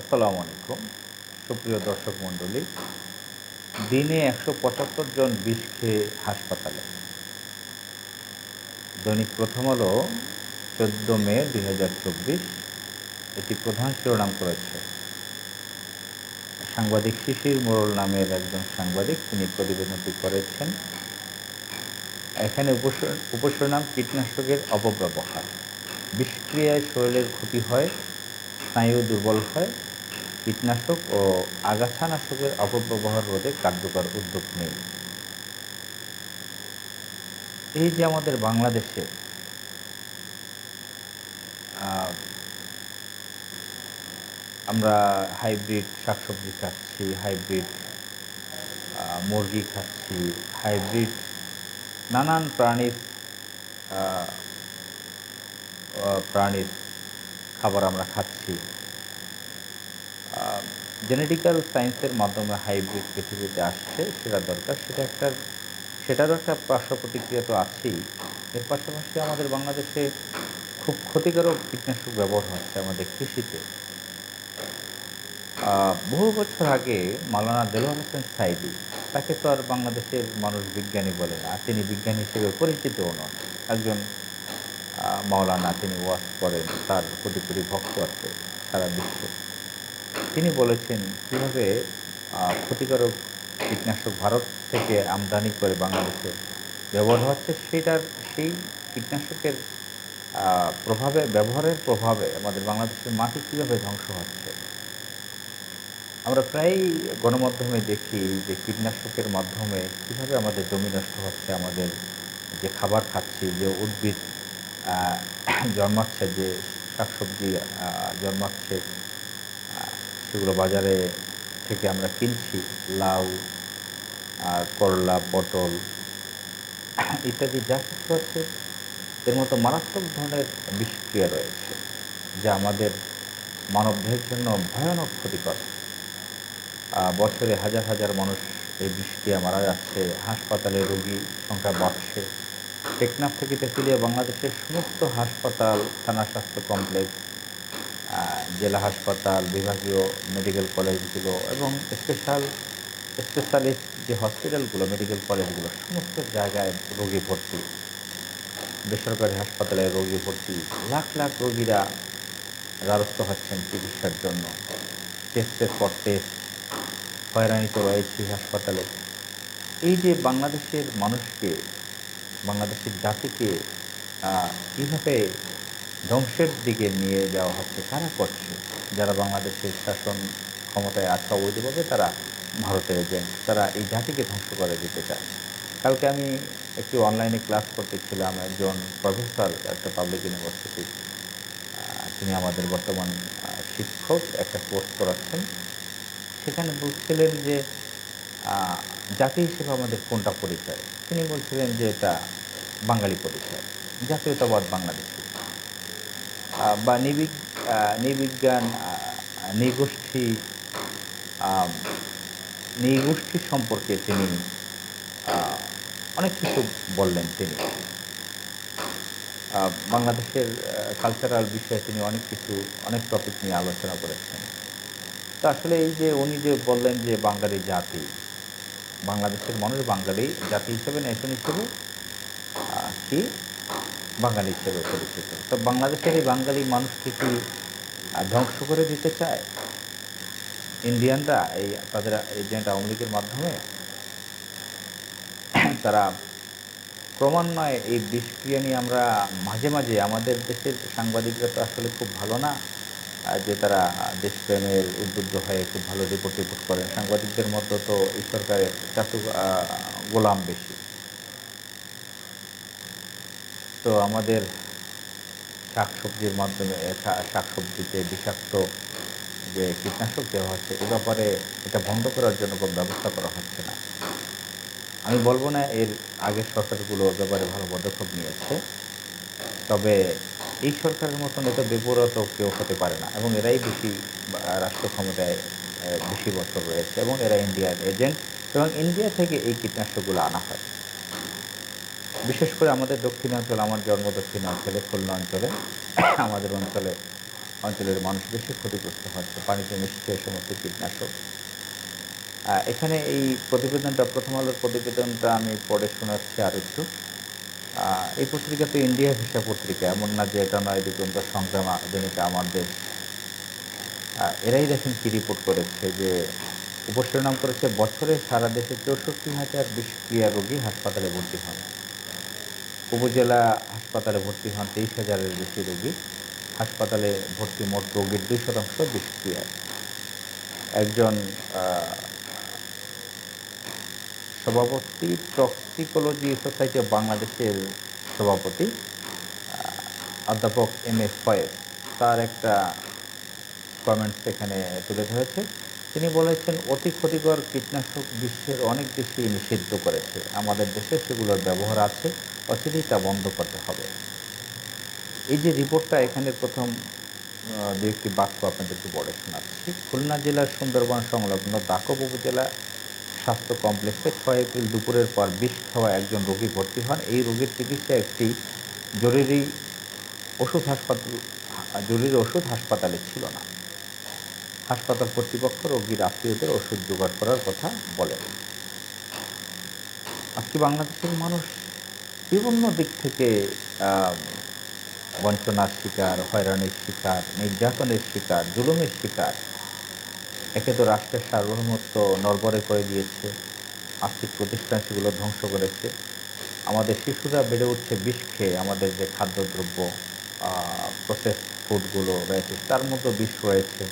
আসসালামু আলাইকুম সুপ্রিয় দর্শক মণ্ডলী। দিনে একশো পঁচাত্তর জন বিষ খেয়ে হাসপাতালে। দৈনিক প্রথম আলো, চোদ্দ মে দুই হাজার চব্বিশ, এটি প্রধান শিরোনাম করেছে। সাংবাদিক শিশির মোড়ল নামের একজন সাংবাদিক তিনি প্রতিবেদনটি করেছেন। এখানে উপশিরোনাম কীটনাশকের অপব্যবহার। বিষক্রিয়ায় শরীরের ক্ষতি হয়, স্নায়ু দুর্বল হয় কীটনাশক ও আগাছানাশকের অপব্যবহার রোধে কার্যকর উদ্যোগ নেই। এই যে আমাদের বাংলাদেশে আমরা হাইব্রিড শাকসবজি খাচ্ছি, হাইব্রিড মুরগি খাচ্ছি, হাইব্রিড নানান প্রাণীর প্রাণীর খাবার আমরা খাচ্ছি। জেনেটিক্যাল সায়েন্সের মাধ্যমে হাইব্রিড পৃথিবীতে আসছে, সেটা দরকার। সেটা একটা, সেটারও একটা পার্শ্ব প্রতিক্রিয়া তো আছেই। এর পাশাপাশি আমাদের বাংলাদেশে খুব ক্ষতিকারক কীটনাশক ব্যবহার হচ্ছে আমাদের কৃষিতে। বহু বছর আগে মাওলানা দেলোয়ার হোসেন সাইদি, তাকে তো আর বাংলাদেশের মানুষ বিজ্ঞানী বলে না, তিনি বিজ্ঞানী হিসেবে পরিচিতও নন। একজন মাওলানা, তিনি ওয়াজ করেন, তার কোটি কোটি ভক্ত আছে সারা বিশ্বে। তিনি বলেছেন, কীভাবে ক্ষতিকারক কীটনাশক ভারত থেকে আমদানি করে বাংলাদেশে ব্যবহার হচ্ছে, সেটার, সেই কীটনাশকের প্রভাবে, ব্যবহারের প্রভাবে আমাদের বাংলাদেশের মাটি কীভাবে ধ্বংস হচ্ছে? আমরা প্রায়ই গণমাধ্যমে দেখি যে কীটনাশকের মাধ্যমে কীভাবে আমাদের জমি নষ্ট হচ্ছে, আমাদের যে খাবার খাচ্ছি, যে উদ্ভিদ জন্মাচ্ছে, যে শাকসবজি জন্মাচ্ছে সেগুলো বাজারে থেকে আমরা কিনছি, লাউ, আর করলা, পটল ইত্যাদি যা কিছু আছে, এর মতো মারাত্মক ধরনের বিষক্রিয়া রয়েছে, যা আমাদের মানবদেহের জন্য ভয়ানক ক্ষতিকর। বছরে হাজার হাজার মানুষ এই বিষক্রিয়া মারা যাচ্ছে, হাসপাতালে রোগী সংখ্যা বাড়ছে। টেকনাফ থেকে তেঁতুলিয়া, বাংলাদেশের সমস্ত হাসপাতাল, থানা স্বাস্থ্য কমপ্লেক্স জেলা হাসপাতাল, বিভাগীয় মেডিকেল কলেজগুলো এবং স্পেশাল স্পেশালিস্ট যে হসপিটালগুলো মেডিকেল কলেজগুলো, সমস্ত জায়গায় রোগী ভর্তি। বেসরকারি হাসপাতালে রোগী ভর্তি। লাখ লাখ রোগীরা দ্বারস্থ হচ্ছেন চিকিৎসার জন্য। টেস্টের পর টেস্ট হয়রানি তো রয়েছে হাসপাতালে। এই যে বাংলাদেশের মানুষকে, বাংলাদেশের জাতিকে কীভাবে ধ্বংসের দিকে নিয়ে যাওয়া হচ্ছে কারা করছে? যারা বাংলাদেশের শাসন ক্ষমতায় আছে অবৈধভাবে তারা ভারতের এজেন্ট তারা এই জাতিকে ধ্বংস করে দিতে চায়। কালকে আমি একটি অনলাইনে ক্লাস করতেছিলাম একজন প্রফেসর একটা পাবলিক ইউনিভার্সিটি তিনি আমাদের বর্তমান শিক্ষক, একটা কোর্স করাচ্ছেন। সেখানে বলছিলেন যে জাতি হিসেবে আমাদের কোনটা পরিচয়? তিনি বলছিলেন যে এটা বাঙালি পরিচয়, জাতীয়তাবাদ বাংলাদেশি। বা আহ, নিবিজ্ঞান নৃগোষ্ঠী নৃগোষ্ঠী সম্পর্কে তিনি অনেক কিছু বললেন তিনি। বাংলাদেশের কালচারাল বিষয়ে তিনি অনেক কিছু অনেক টপিক নিয়ে আলোচনা করেছেন। তো আসলে এই যে উনি যে বললেন যে বাঙালি জাতি বাংলাদেশের মানুষ বাঙালি জাতি হিসেবে নেশন হিসেবে কি বাঙালি হিসেবে পরিচিত। তো বাংলাদেশের এই বাঙালি মানুষকে কি ধ্বংস করে দিতে চায়? ইন্ডিয়ানরা এই তাদের এজেন্ট আওয়ামী লীগের মাধ্যমে তারা ক্রমান্বয়ে এই বিষক্রিয়া নিয়ে আমরা মাঝে মাঝে আমাদের দেশের সাংবাদিকরা তো আসলে খুব ভালো না যে তারা দেশপ্রেমের উদ্বুদ্ধ হয়ে খুব ভালো রিপোর্ট রিপোর্ট করেন। সাংবাদিকদের মতো তো এই সরকারের আহ, গোলাম বেশি। তো আমাদের শাকসবজির মাধ্যমে শাকসবজিতে বিষাক্ত যে কীটনাশক দেওয়া হচ্ছে, এ ব্যাপারে এটা বন্ধ করার জন্য কোনো ব্যবস্থা করা হচ্ছে না। আমি বলব না এর আগের সরকারগুলো ব্যাপারে ভালো পদক্ষেপ নিয়েছে, তবে এই সরকারের মতন এত বেপরত কেউ হতে পারে না, এবং এরাই বেশি রাষ্ট্র ক্ষমতায় বেশি বছর রয়েছে, এবং এরা ইন্ডিয়ার এজেন্ট এবং ইন্ডিয়া থেকে এই কীটনাশকগুলো আনা হয়। বিশেষ করে আমাদের দক্ষিণাঞ্চল আমার জন্ম দক্ষিণাঞ্চলে খুলনা অঞ্চলে আমাদের অঞ্চলে অঞ্চলের মানুষ বেশি ক্ষতিগ্রস্ত হচ্ছে পানিতে মিশছে এই সমস্ত কীটনাশক। এখানে এই প্রতিবেদনটা প্রথম আলোর প্রতিবেদনটা আমি পড়ে শোনাচ্ছি আর একটু। এই পত্রিকা তো ইন্ডিয়া ভিসা পত্রিকা এমন না যে এটা নয় দিগন্ত সংগ্রাম আধুনিকা আহ, এরাই দেখেন কি রিপোর্ট করেছে যে উপশিরোনাম করেছে বছরে সারা দেশে চৌষট্টি হাজার বিষক্রিয়া রোগী হাসপাতালে ভর্তি হন। উপজেলা হাসপাতালে ভর্তি হন তেইশ হাজারের বেশি রোগী। হাসপাতালে ভর্তি মোট রোগীর দুই শতাংশ বিষক্রিয়ায়। একজন সভাপতি, টক্সিকোলজি সোসাইটি অফ বাংলাদেশের সভাপতি অধ্যাপক এম এস ফয়েজ। তার একটা কমেন্টস এখানে তুলে ধরেছে তিনি বলেছেন, অতি ক্ষতিকর কীটনাশক বিশ্বের অনেক দেশই নিষিদ্ধ করেছে। আমাদের দেশে সেগুলোর ব্যবহার আছে। অচিরেই তা বন্ধ করতে হবে। এই যে রিপোর্টটা এখানে প্রথম দু একটি বাক্য আপনাদেরকে পড়ে শোনাচ্ছি। খুলনা জেলার সুন্দরবন সংলগ্ন দাকব উপজেলা স্বাস্থ্য কমপ্লেক্সে ছয় এপ্রিল দুপুরের পর বিষ খাওয়া একজন রোগী ভর্তি হন। এই রোগীর চিকিৎসা একটি জরুরি ওষুধ হাসপাতাল, জরুরি ওষুধ হাসপাতালে ছিল না। হাসপাতাল কর্তৃপক্ষ রোগীর আত্মীয়দের ওষুধ জোগাড় করার কথা বলেন। আজকে বাংলাদেশের মানুষ বিভিন্ন দিক থেকে বঞ্চনার শিকার, হয়রানির শিকার, নির্যাতনের শিকার, জুলুমের শিকার, একে তো রাষ্ট্রের সার্বভৌমত্ব নড়বড়ে করে দিয়েছে, আর্থিক প্রতিষ্ঠান সেগুলো ধ্বংস করেছে। আমাদের শিশুরা বেড়ে উঠছে বিষ খেয়ে, আমাদের যে খাদ্যদ্রব্য প্রসেস ফুডগুলো রয়েছে, তার মধ্যে বিষ রয়েছে।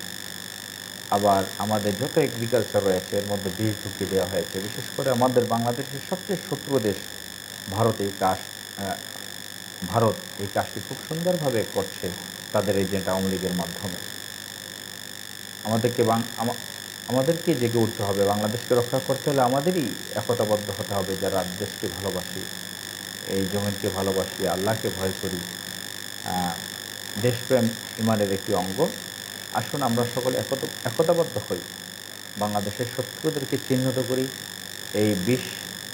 আবার আমাদের যত এগ্রিকালচার রয়েছে, এর মধ্যে বিষ ঢুকিয়ে দেওয়া হয়েছে। বিশেষ করে আমাদের বাংলাদেশের সবচেয়ে শত্রু দেশ ভারত এই কাজ ভারত এই কাজটি খুব সুন্দরভাবে করছে তাদের এজেন্ট আওয়ামী লীগের মাধ্যমে। আমাদেরকে আমাদেরকে জেগে উঠতে হবে, বাংলাদেশকে রক্ষা করতে হলে আমাদেরই একতাবদ্ধ হতে হবে যারা দেশকে ভালোবাসি, এই জমিনকে ভালোবাসি, আল্লাহকে ভয় করি। দেশপ্রেম ইমানের একটি অঙ্গ। আসুন আমরা সকলে একত, একতাবদ্ধ হই। বাংলাদেশের শত্রুদেরকে চিহ্নিত করি। এই বিষ,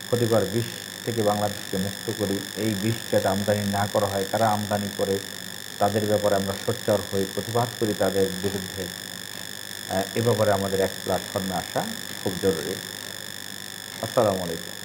ক্ষতিকর বিষ থেকে বাংলাদেশকে মুক্ত করি এই বিষ আমদানি না করা হয় তারা আমদানি করে তাদের ব্যাপারে আমরা সোচ্চার হয়ে প্রতিবাদ করি তাদের বিরুদ্ধে। এ ব্যাপারে আমাদের এক প্ল্যাটফর্মে আসা খুব জরুরি। আসসালামু আলাইকুম।